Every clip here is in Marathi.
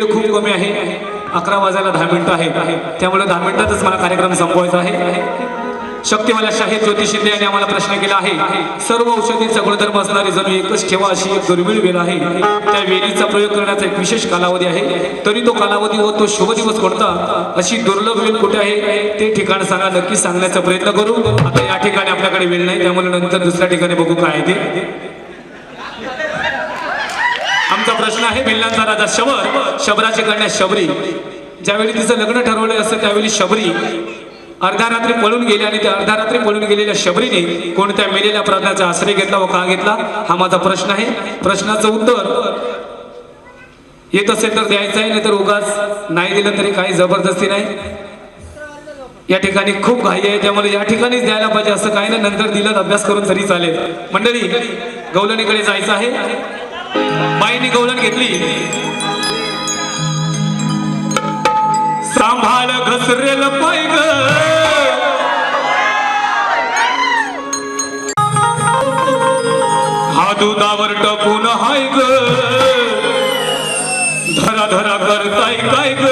वेळ खूप कमी आहे. अकरा वाजायला दहा मिनिटं आहेत. त्यामुळे दहा मिनिटातच मला कार्यक्रम संपवायचा आहे. शक्तीवाला शाहीर ज्योती शिंदे यांनी आम्हाला प्रश्न केला आहे. सर्व औषधीचा गुणधर्म असणारी जणू एकच ठेवा अशी एक दुर्मिळ वेळ आहे. त्या वेळीचा प्रयोग करण्याचा एक विशेष कालावधी आहे. तरी तो कालावधी व तो शुभ दिवस कोणता? अशी दुर्लभ वेळ कुठे आहे? ते ठिकाण सांगा. नक्की सांगण्याचा प्रयत्न करू. आता या ठिकाणी आपल्याकडे वेळ नाही. त्यामुळे नंतर दुसऱ्या ठिकाणी बघू काय ते. आमचा प्रश्न आहे भिल्लांचा राजा शबर. शबराची कन्या शबरी. ज्यावेळी तिचं लग्न ठरवलं असतं त्यावेळी शबरी. अर्धारात्री पळून गेली आणि त्या अर्ध्या रात्री पळून गेलेल्या शबरीने कोणत्या मेलेल्या प्राण्याचा आश्रय घेतला व का घेतला हा माझा प्रश्न आहे. प्रश्नाचं उत्तर येत असेल तर द्यायचं आहे नाही तर उगाच नाही दिलं तरी काही जबरदस्ती नाही. या ठिकाणी खूप घाई आहे त्यामुळे या ठिकाणीच द्यायला पाहिजे असं काही नाही. नंतर दिलं अभ्यास करून तरी चालेल. मंडळी गौलनीकडे जायचं आहे. बाईनी गवळण घेतली. सांभाळ घसरेल पाय ग हा दुधावर टपून हाय ग धरा धरा करताय काय ग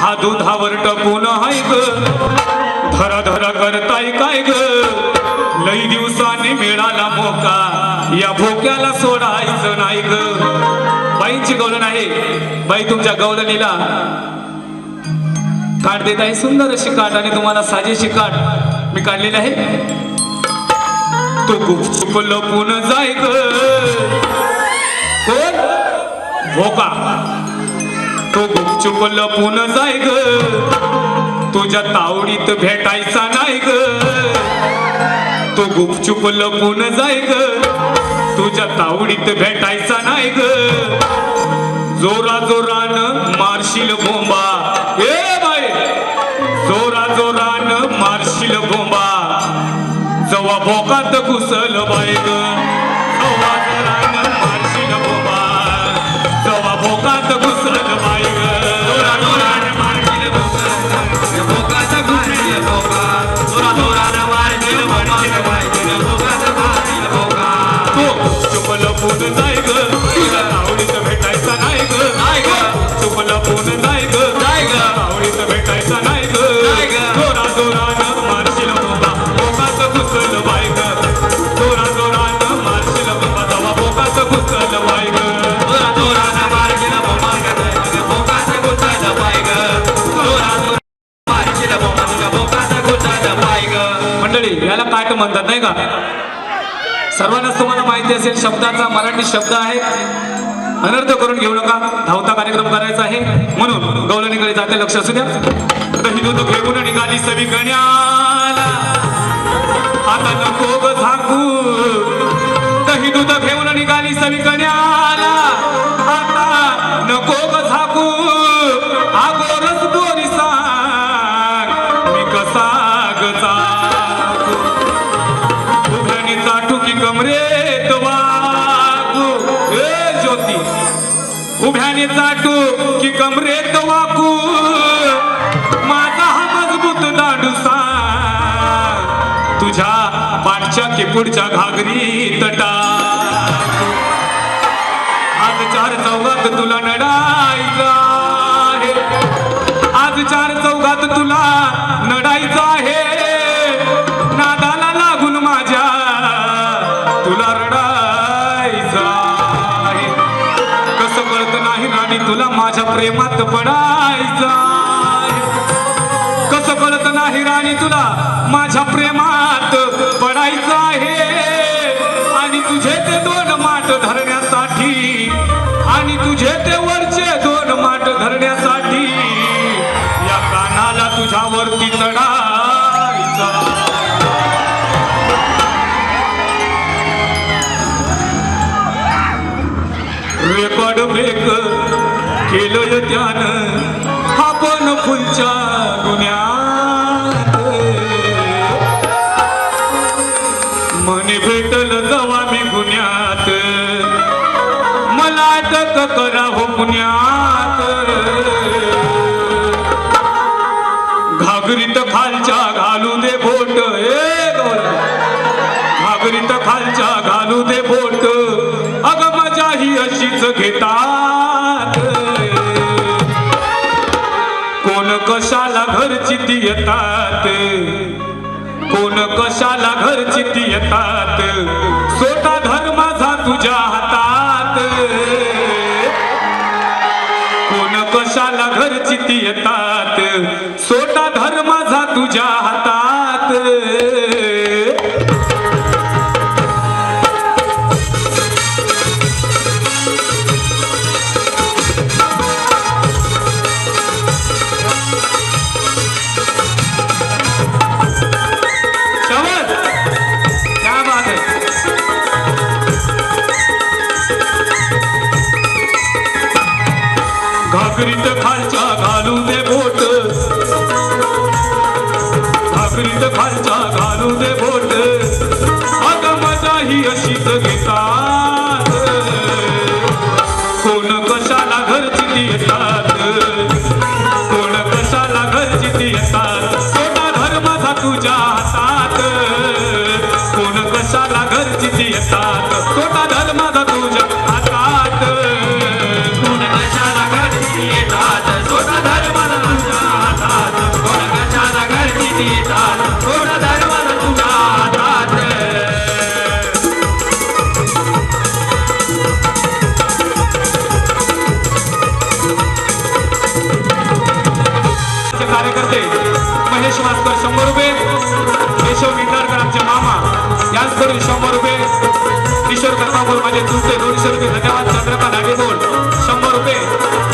हा दुधावर टपून हाय ग धरा धरा करताय काय ग? लई दिवसाने मिळाला मोका या भोक्याला सोडायचं नाही ग. बाईंची गवलन आहे. बाई तुमच्या गवलनीला काढ देत आहे सुंदर अशी काट आणि तुम्हाला साजेशी काट मी काढलेली आहे. तो गुपचूप लपून जाय ग. कोण? भोका. तो गुपचूप लपून जाय ग. तुझ्या तावडीत भेटायचा नाही ग. तो गुपचूप लपून जाय ग. तुझ्या तावडीत भेटायचा नाही ग. जोरा जोरान मारशील बोंबा. ए बाई! जोरा जोरान मारशील बोंबा. जवा भोकात घुसल बाई ग. तो चुपल पुन जाय ग. तुला तावडीत भेटायचा नाही ग. नाही ग. चुपल पुन जाय ग. जाय ग. तावडीत भेटायचा नाही ग. नाही ग. जोरा जोरानं मारशील बोंबा. भोकात घुसल बाय ग. जोरा जोरानं मारशील बोंबा. जवा भोकात घुसल बाय ग. जोरा जोरानं मारशील बोंबा. भोकात घुसल बाय ग. जोरा जोरानं मारशील बोंबा. घुसल बाय ग. मंडळी याला काट म्हणतात नाही का? सर्वांनाच तुम्हाला माहिती असेल शब्दाचा मराठी शब्द आहे. अनर्थ करून घेऊ नका. धावता कार्यक्रम करायचा आहे. म्हणून गौलनीकडे जाते लक्ष असू द्या. हिंदू दूध घेऊन निघाली सवी गण्याला आता नको ग झाकू हिंदू तर घेऊन निघाली सवी गण्या उभ्याने चाटू की कमरेत वाकू. माझा हा मजबूत दाडूसा तुझ्या पाठच्या की पुढच्या तटा माझ्या प्रेमात पडायचं. कसं कळत नाही राणी तुला माझ्या प्रेमात पडायचं आहे. आणि तुझे ते दोन माट धरण्यासाठी आणि तुझे ते वरचे दोन माट धरण्यासाठी या कानाला तुझ्यावरती चढायचा. रेकॉर्ड ब्रेक केलं त्यानं आपण फुलच्या गुन्ह्यात. मने भेटल जवा मी गुन्ह्यात. मला अटक करा हो पुण्यात येतात. कोण कशाला घरची चिती येतात? सोटा धर्माचा तुझ्या हातात. कोण कशाला घरची चिती येतात? सोटा धर्माचा तुझ्या हातात. घागरीत घालू दे बोट अग मजा ही अशीच घेतात करता बोल माझे चुलते दोनशे रुपये धन्यवाद चंद्रकांत हागेबोल शंभर रुपये.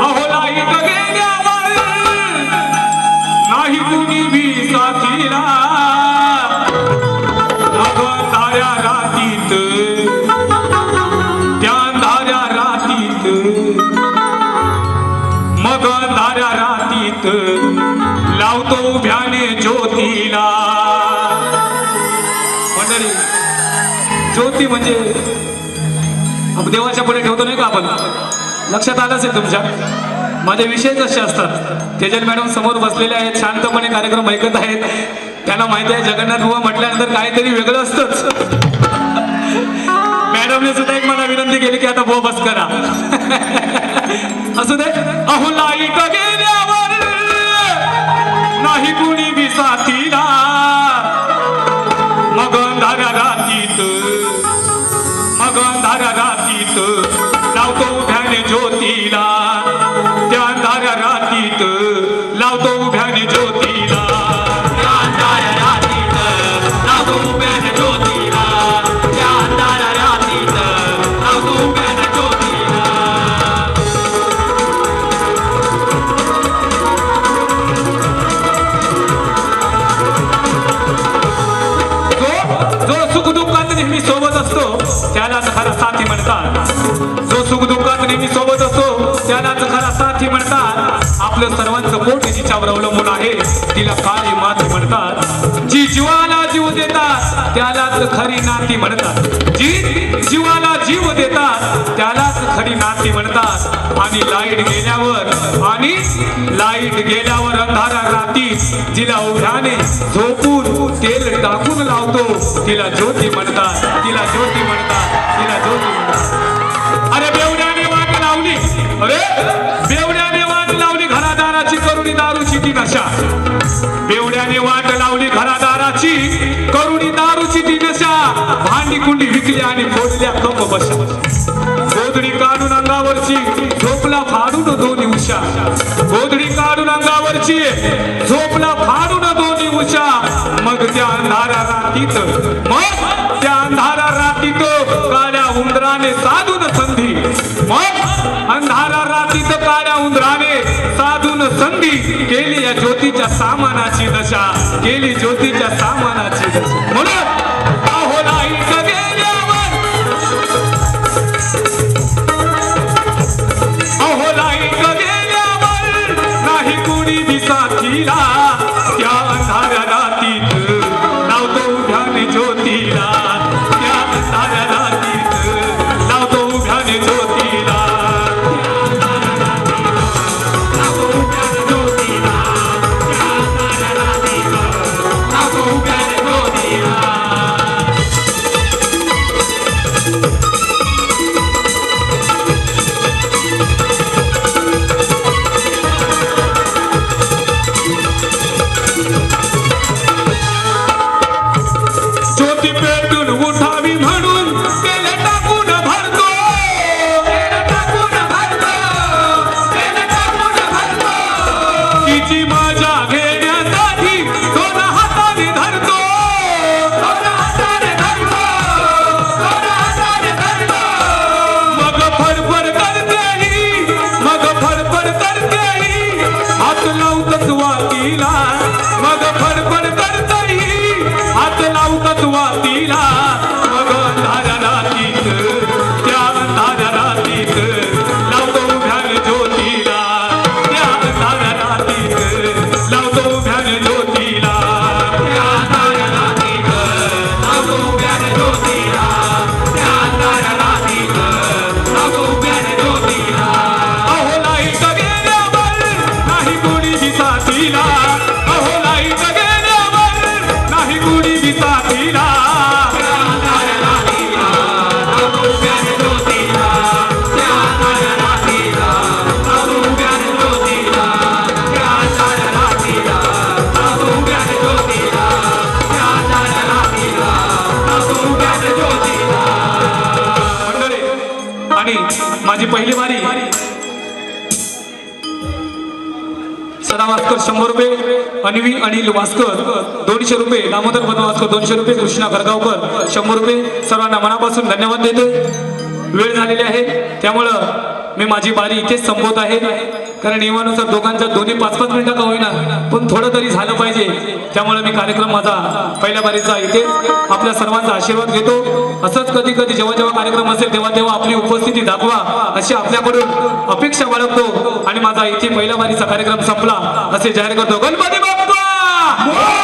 अहो लाइट गेल्यावर नाही कुणी साथीला ताऱ्या रातीत. त्या ताऱ्या रातीत. मग ताऱ्या रातीत लावतो उभ्याने ज्योतीला. ज्योती म्हणजे देवाच्या पुढे ठेवतो नाही का आपण? लक्षात आलं आहे तुमच्या. माझे विषय कसे असतात? तेजल मॅडम समोर बसलेले आहेत शांतपणे कार्यक्रम ऐकत आहेत. त्यांना माहिती आहे जगन्नाथ बुवा म्हटल्यानंतर काहीतरी वेगळं असतंच. मॅडमने सुद्धा एक मला विनंती केली की आता बो बस करा. असू दे. अहो लाइट तिच्यावर अवलंबून आहे. तिला काळी मात म्हणतात? जी जीवाला जीव देतात त्यालाच खरी नाती म्हणतात. जी जीवाला जीव देतात त्यालाच खरी नाती म्हणतात. आणि लाइट गेल्यावर आणि लाइट गेल्यावर अंधारा राती जिला उभ्याने झोपून तेल टाकून लावतो. तिला ज्योती म्हणतात तिला ज्योती म्हणतात. करुणी दारूची ती नशा. बेवड्याने वाट लावली घरादाराची. करुणी दारूची ती नशा. भांडी कुंडी विकली आणि फोडल्या कप बशा. गोधडी काढून अंगावरची झोपला फाडून दोन्ही उषा गोधडी काढून अंगावरची झोपला फाडून दोन्ही उषा मग त्या अंधारा रातीत मग त्या अंधारा रातीत काळ्या उंदराने साधून संधी. मग अंधारा रातीत काळ्या उंदराने साधून संधी केली या ज्योतीच्या सामानाची दशा केली ज्योतीच्या सामानाची दशा. म्हणून पेटून उठावी म्हणून केले टाकून भरतो. टाकून भरतो. तिची घेण्यासाठी दोन हाताने धरतो. हाताने धरतो. हाताने धरतो. मग फडफड करते मग करते हात लावतच वाटीला माझी पहिली वारी. सदा वास्कर शंभर रुपये अनिवी अनिल वास्कर दोनशे रुपये दामोदर बनवास्कर दोनशे रुपये कृष्णा खरगावकर शंभर रुपये. सर्वांना मनापासून धन्यवाद देते. वेळ झालेली आहे त्यामुळं मी माझी बारी इथेच संपवत आहे. कारण नियमानुसार दोघांच्या दोन्ही पाच पाच मिनिटं का होईना पण थोडं तरी झालं पाहिजे. त्यामुळे मी कार्यक्रम माझा पहिल्या बारीचा इथे आपल्या सर्वांचा आशीर्वाद घेतो. असंच कधी कधी जेव्हा जेव्हा कार्यक्रम असेल तेव्हा तेव्हा आपली उपस्थिती दाखवा अशी आपल्याकडून अपेक्षा बाळगतो. आणि माझा इथे पहिल्या बारीचा कार्यक्रम संपला असे जाहीर करतो. गणपती बाप्पा!